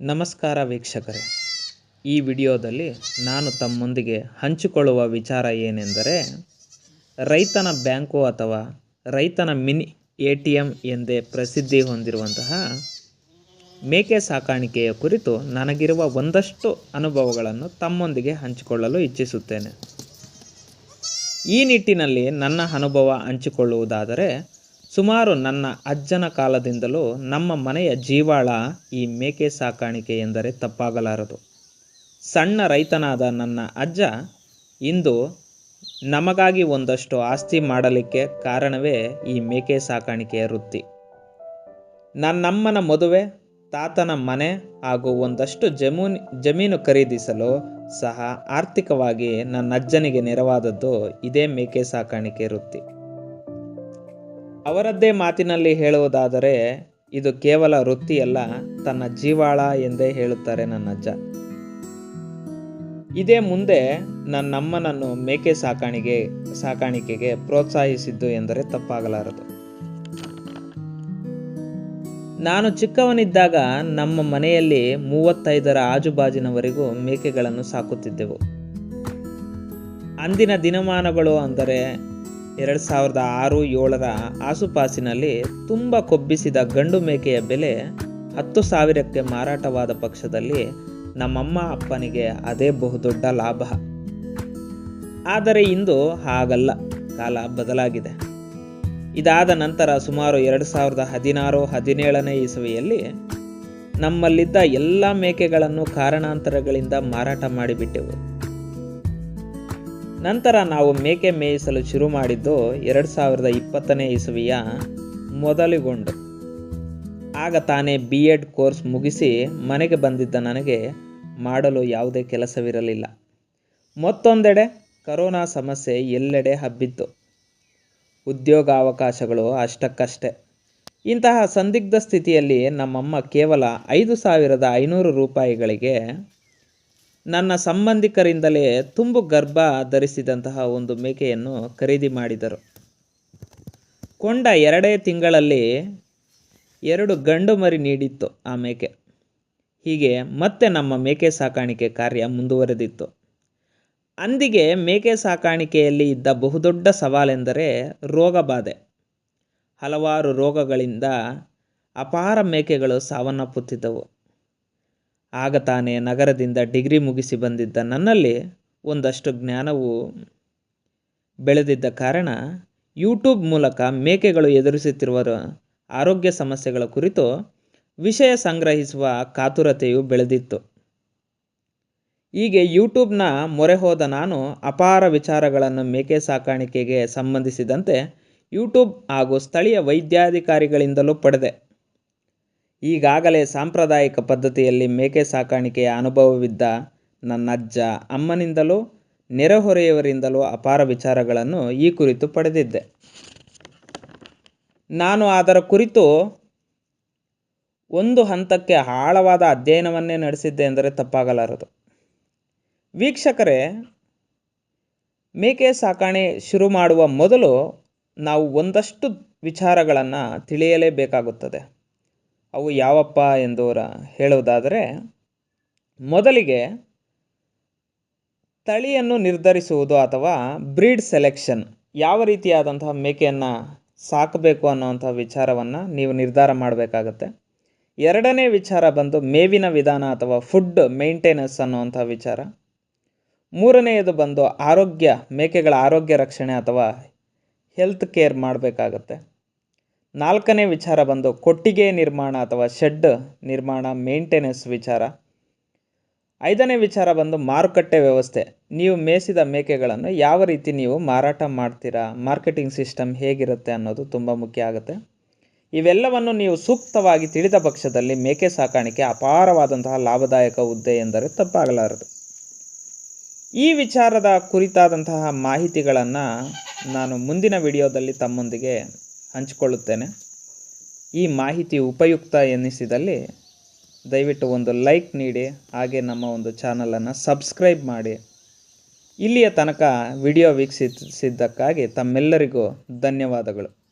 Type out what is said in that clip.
ನಮಸ್ಕಾರ ವೀಕ್ಷಕರೇ. ಈ ವಿಡಿಯೋದಲ್ಲಿ ನಾನು ತಮ್ಮೊಂದಿಗೆ ಹಂಚಿಕೊಳ್ಳುವ ವಿಚಾರ ಏನೆಂದರೆ, ರೈತನ ಬ್ಯಾಂಕು ಅಥವಾ ರೈತನ ಮಿನಿ ಎ ಟಿ ಎಂ ಎಂದೇ ಪ್ರಸಿದ್ಧಿ ಹೊಂದಿರುವಂತಹ ಮೇಕೆ ಸಾಕಾಣಿಕೆಯ ಕುರಿತು ನನಗಿರುವ ಒಂದಷ್ಟು ಅನುಭವಗಳನ್ನು ತಮ್ಮೊಂದಿಗೆ ಹಂಚಿಕೊಳ್ಳಲು ಇಚ್ಛಿಸುತ್ತೇನೆ. ಈ ನಿಟ್ಟಿನಲ್ಲಿ ನನ್ನ ಅನುಭವ ಹಂಚಿಕೊಳ್ಳುವುದಾದರೆ ಸುಮಾರು ನನ್ನ ಅಜ್ಜನ ಕಾಲದಿಂದಲೂ ನಮ್ಮ ಮನೆಯ ಜೀವಾಳ ಈ ಮೇಕೆ ಸಾಕಾಣಿಕೆ ಎಂದರೆ ತಪ್ಪಾಗಲಾರದು. ಸಣ್ಣ ರೈತನಾದ ನನ್ನ ಅಜ್ಜ ಇಂದು ನಮಗಾಗಿ ಒಂದಷ್ಟು ಆಸ್ತಿ ಮಾಡಲಿಕ್ಕೆ ಕಾರಣವೇ ಈ ಮೇಕೆ ಸಾಕಾಣಿಕೆಯ ವೃತ್ತಿ. ನನ್ನಮ್ಮನ ಮದುವೆ, ತಾತನ ಮನೆ ಹಾಗೂ ಒಂದಷ್ಟು ಜಮೂನ್, ಜಮೀನು ಖರೀದಿಸಲು ಸಹ ಆರ್ಥಿಕವಾಗಿ ನನ್ನ ಅಜ್ಜನಿಗೆ ನೆರವಾದದ್ದು ಇದೇ ಮೇಕೆ ಸಾಕಾಣಿಕೆ ವೃತ್ತಿ. ಅವರದ್ದೇ ಮಾತಿನಲ್ಲಿ ಹೇಳುವುದಾದರೆ, ಇದು ಕೇವಲ ವೃತ್ತಿಯಲ್ಲ, ತನ್ನ ಜೀವಾಳ ಎಂದೇ ಹೇಳುತ್ತಾರೆ ನನ್ನ ಅಜ್ಜ. ಇದೇ ಮುಂದೆ ನನ್ನಮ್ಮನನ್ನು ಮೇಕೆ ಸಾಕಾಣಿಕೆ ಸಾಕಾಣಿಕೆಗೆ ಪ್ರೋತ್ಸಾಹಿಸಿದ್ದು ಎಂದರೆ ತಪ್ಪಾಗಲಾರದು. ನಾನು ಚಿಕ್ಕವನಿದ್ದಾಗ ನಮ್ಮ ಮನೆಯಲ್ಲಿ ಮೂವತ್ತೈದರ ಆಜುಬಾಜಿನವರೆಗೂ ಮೇಕೆಗಳನ್ನು ಸಾಕುತ್ತಿದ್ದೆವು. ಅಂದಿನ ದಿನಮಾನಗಳು ಅಂದರೆ ಎರಡು ಸಾವಿರದ ಆರು ಏಳರ ಆಸುಪಾಸಿನಲ್ಲಿ ತುಂಬ ಕೊಬ್ಬಿಸಿದ ಗಂಡು ಮೇಕೆಯ ಬೆಲೆ ಹತ್ತು ಸಾವಿರಕ್ಕೆ ಮಾರಾಟವಾದ ಪಕ್ಷದಲ್ಲಿ ನಮ್ಮಮ್ಮ ಅಪ್ಪನಿಗೆ ಅದೇ ಬಹುದೊಡ್ಡ ಲಾಭ. ಆದರೆ ಇಂದು ಹಾಗಲ್ಲ, ಕಾಲ ಬದಲಾಗಿದೆ. ಇದಾದ ನಂತರ ಸುಮಾರು ಎರಡು ಸಾವಿರದ ಹದಿನಾರು ಹದಿನೇಳನೇ ಇಸವಿಯಲ್ಲಿ ನಮ್ಮಲ್ಲಿದ್ದ ಎಲ್ಲ ಮೇಕೆಗಳನ್ನು ಕಾರಣಾಂತರಗಳಿಂದ ಮಾರಾಟ ಮಾಡಿಬಿಟ್ಟೆವು. ನಂತರ ನಾವು ಮೇಕೆ ಮೇಯಿಸಲು ಶುರು ಮಾಡಿದ್ದು ಎರಡು ಸಾವಿರದ ಇಪ್ಪತ್ತನೇ ಇಸವಿಯ ಮೊದಲುಗೊಂಡು. ಆಗ ತಾನೇ ಬಿ ಎಡ್ ಕೋರ್ಸ್ ಮುಗಿಸಿ ಮನೆಗೆ ಬಂದಿದ್ದ ನನಗೆ ಮಾಡಲು ಯಾವುದೇ ಕೆಲಸವಿರಲಿಲ್ಲ. ಮತ್ತೊಂದೆಡೆ ಕರೋನಾ ಸಮಸ್ಯೆ ಎಲ್ಲೆಡೆ ಹಬ್ಬಿತ್ತು. ಉದ್ಯೋಗಾವಕಾಶಗಳು ಅಷ್ಟಕ್ಕಷ್ಟೇ. ಇಂತಹ ಸಂದಿಗ್ಧ ಸ್ಥಿತಿಯಲ್ಲಿ ನಮ್ಮಮ್ಮ ಕೇವಲ ಐದು ಸಾವಿರದ ಐನೂರು ರೂಪಾಯಿಗಳಿಗೆ ನನ್ನ ಸಂಬಂಧಿಕರಿಂದಲೇ ತುಂಬು ಗರ್ಭ ಧರಿಸಿದಂತಹ ಒಂದು ಮೇಕೆಯನ್ನು ಖರೀದಿ ಮಾಡಿದರು. ಕೊಂಡ ಎರಡೇ ತಿಂಗಳಲ್ಲಿ ಎರಡು ಗಂಡು ಮರಿ ನೀಡಿತ್ತು ಆ ಮೇಕೆ. ಹೀಗೆ ಮತ್ತೆ ನಮ್ಮ ಮೇಕೆ ಸಾಕಾಣಿಕೆ ಕಾರ್ಯ ಮುಂದುವರೆದಿತ್ತು. ಅಂದಿಗೆ ಮೇಕೆ ಸಾಕಾಣಿಕೆಯಲ್ಲಿ ಇದ್ದ ಬಹುದೊಡ್ಡ ಸವಾಲೆಂದರೆ ರೋಗ ಬಾಧೆ. ಹಲವಾರು ರೋಗಗಳಿಂದ ಅಪಾರ ಮೇಕೆಗಳು ಸಾವನ್ನಪ್ಪುತ್ತಿದ್ದವು. ಆಗ ತಾನೇ ನಗರದಿಂದ ಡಿಗ್ರಿ ಮುಗಿಸಿ ಬಂದಿದ್ದ ನನ್ನಲ್ಲಿ ಒಂದಷ್ಟು ಜ್ಞಾನವು ಬೆಳೆದಿದ್ದ ಕಾರಣ ಯೂಟ್ಯೂಬ್ ಮೂಲಕ ಮೇಕೆಗಳು ಎದುರಿಸುತ್ತಿರುವ ಆರೋಗ್ಯ ಸಮಸ್ಯೆಗಳ ಕುರಿತು ವಿಷಯ ಸಂಗ್ರಹಿಸುವ ಕಾತುರತೆಯು ಬೆಳೆದಿತ್ತು. ಹೀಗೆ ಯೂಟ್ಯೂಬ್ನ ಮೊರೆ ಹೋದ ನಾನು ಅಪಾರ ವಿಚಾರಗಳನ್ನು ಮೇಕೆ ಸಾಕಾಣಿಕೆಗೆ ಸಂಬಂಧಿಸಿದಂತೆ ಯೂಟ್ಯೂಬ್ ಹಾಗೂ ಸ್ಥಳೀಯ ವೈದ್ಯಾಧಿಕಾರಿಗಳಿಂದಲೂ ಪಡೆದೆ. ಈಗಾಗಲೇ ಸಾಂಪ್ರದಾಯಿಕ ಪದ್ಧತಿಯಲ್ಲಿ ಮೇಕೆ ಸಾಕಾಣಿಕೆಯ ಅನುಭವವಿದ್ದ ನನ್ನ ಅಜ್ಜ ಅಮ್ಮನಿಂದಲೂ ನೆರೆಹೊರೆಯವರಿಂದಲೂ ಅಪಾರ ವಿಚಾರಗಳನ್ನು ಈ ಕುರಿತು ಪಡೆದಿದ್ದೆ. ನಾನು ಅದರ ಕುರಿತು ಒಂದು ಹಂತಕ್ಕೆ ಆಳವಾದ ಅಧ್ಯಯನವನ್ನೇ ನಡೆಸಿದ್ದೆ ಎಂದರೆ ತಪ್ಪಾಗಲಾರದು. ವೀಕ್ಷಕರೇ, ಮೇಕೆ ಸಾಕಾಣೆ ಶುರು ಮಾಡುವ ಮೊದಲು ನಾವು ಒಂದಷ್ಟು ವಿಚಾರಗಳನ್ನು ತಿಳಿಯಲೇಬೇಕಾಗುತ್ತದೆ. ಅವು ಯಾವಪ್ಪ ಎಂದು ಹೇಳುವುದಾದರೆ, ಮೊದಲಿಗೆ ತಳಿಯನ್ನು ನಿರ್ಧರಿಸುವುದು ಅಥವಾ ಬ್ರೀಡ್ ಸೆಲೆಕ್ಷನ್ ಯಾವ ರೀತಿಯಾದಂತಹ ಮೇಕೆಯನ್ನು ಸಾಕಬೇಕು ಅನ್ನೋವಂಥ ವಿಚಾರವನ್ನು ನೀವು ನಿರ್ಧಾರ ಮಾಡಬೇಕಾಗತ್ತೆ. ಎರಡನೇ ವಿಚಾರ ಬಂದು ಮೇವಿನ ವಿಧಾನ ಅಥವಾ ಫುಡ್ ಮೇಂಟೆನೆನ್ಸ್ ಅನ್ನುವಂಥ ವಿಚಾರ. ಮೂರನೆಯದು ಬಂದು ಆರೋಗ್ಯ, ಮೇಕೆಗಳ ಆರೋಗ್ಯ ರಕ್ಷಣೆ ಅಥವಾ ಹೆಲ್ತ್ ಕೇರ್ ಮಾಡಬೇಕಾಗತ್ತೆ. ನಾಲ್ಕನೇ ವಿಚಾರ ಬಂದು ಕೊಟ್ಟಿಗೆ ನಿರ್ಮಾಣ ಅಥವಾ ಶೆಡ್ ನಿರ್ಮಾಣ ಮೇಂಟೆನೆನ್ಸ್ ವಿಚಾರ. ಐದನೇ ವಿಚಾರ ಬಂದು ಮಾರುಕಟ್ಟೆ ವ್ಯವಸ್ಥೆ. ನೀವು ಮೇಯಿಸಿದ ಮೇಕೆಗಳನ್ನು ಯಾವ ರೀತಿ ನೀವು ಮಾರಾಟ ಮಾಡ್ತೀರಾ, ಮಾರ್ಕೆಟಿಂಗ್ ಸಿಸ್ಟಮ್ ಹೇಗಿರುತ್ತೆ ಅನ್ನೋದು ತುಂಬ ಮುಖ್ಯ ಆಗುತ್ತೆ. ಇವೆಲ್ಲವನ್ನು ನೀವು ಸೂಕ್ತವಾಗಿ ತಿಳಿದ ಪಕ್ಷದಲ್ಲಿ ಮೇಕೆ ಸಾಕಾಣಿಕೆ ಅಪಾರವಾದಂತಹ ಲಾಭದಾಯಕ ಹುದ್ದೆ ಎಂದರೆ ತಪ್ಪಾಗಲಾರದು. ಈ ವಿಚಾರದ ಕುರಿತಾದಂತಹ ಮಾಹಿತಿಗಳನ್ನು ನಾನು ಮುಂದಿನ ವಿಡಿಯೋದಲ್ಲಿ ತಮ್ಮೊಂದಿಗೆ ಹಂಚಿಕೊಳ್ಳುತ್ತೇನೆ. ಈ ಮಾಹಿತಿ ಉಪಯುಕ್ತ ಎನ್ನಿಸಿದಲ್ಲಿ ದಯವಿಟ್ಟು ಒಂದು ಲೈಕ್ ನೀಡಿ, ಹಾಗೆ ನಮ್ಮ ಒಂದು ಚಾನಲನ್ನು ಸಬ್ಸ್ಕ್ರೈಬ್ ಮಾಡಿ. ಇಲ್ಲಿಯ ತನಕ ವಿಡಿಯೋ ವೀಕ್ಷಿಸಿದ್ದಕ್ಕಾಗಿ ತಮ್ಮೆಲ್ಲರಿಗೂ ಧನ್ಯವಾದಗಳು.